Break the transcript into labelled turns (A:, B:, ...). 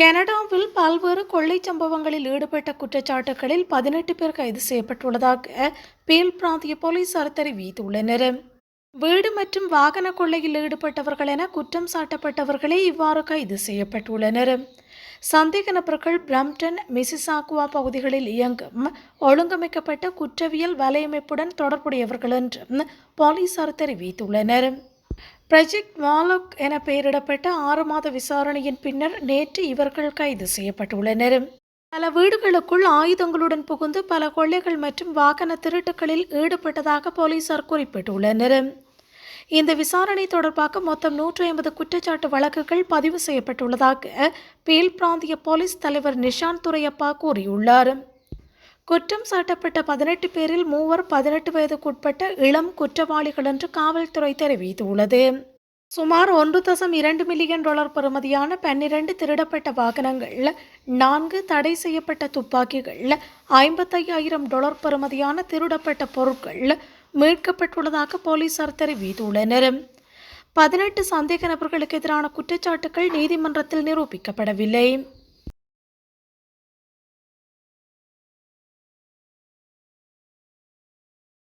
A: கனடாவில் பல்வேறு கொள்ளை சம்பவங்களில் ஈடுபட்ட குற்றச்சாட்டுகளில் பதினெட்டு பேர் கைது செய்யப்பட்டுள்ளதாக பேல் பிராந்திய போலீசார் தெரிவித்துள்ளனர். வீடு மற்றும் வாகன கொள்ளையில் ஈடுபட்டவர்கள் என குற்றம் சாட்டப்பட்டவர்களே இவ்வாறு கைது செய்யப்பட்டுள்ளனர். சந்தேக நபர்கள் பிரம்டன் மிசிசாகுவா பகுதிகளில் இயங்கும் ஒழுங்கமைக்கப்பட்ட குற்றவியல் வலையமைப்புடன் தொடர்புடையவர்கள் என்றும் போலீசார் தெரிவித்துள்ளனர். ப்ரொஜெக்ட் மாலோக் என பெயரிடப்பட்ட ஆறு மாத விசாரணையின் பின்னர் நேற்று இவர்கள் கைது செய்யப்பட்டுள்ளனர். பல வீடுகளுக்குள் ஆயுதங்களுடன் புகுந்து பல கொள்ளைகள் மற்றும் வாகன திருட்டுகளில் ஈடுபட்டதாக போலீசார் குறிப்பிட்டுள்ளனர். இந்த விசாரணை தொடர்பாக மொத்தம் நூற்றி ஐம்பது குற்றச்சாட்டு வழக்குகள் பதிவு செய்யப்பட்டுள்ளதாக பேல் பிராந்திய போலீஸ் தலைவர் நிஷாந்த் துரையப்பா கூறியுள்ளார். குற்றம் சாட்டப்பட்ட பதினெட்டு பேரில் மூவர் பதினெட்டு வயதுக்குட்பட்ட இளம் குற்றவாளிகள் என்று காவல்துறை தெரிவித்துள்ளது. சுமார் ஒன்று தசம் இரண்டு மில்லியன் டாலர் பெறுமதியான பன்னிரண்டு திருடப்பட்ட வாகனங்கள் நான்கு தடை செய்யப்பட்ட துப்பாக்கிகள் ஐம்பத்தையாயிரம் டாலர் பெறுமதியான திருடப்பட்ட பொருட்கள் மீட்கப்பட்டுள்ளதாக போலீசார் தெரிவித்துள்ளனர். பதினெட்டு சந்தேக நபர்களுக்கு எதிரான குற்றச்சாட்டுகள் நீதிமன்றத்தில் நிரூபிக்கப்படவில்லை.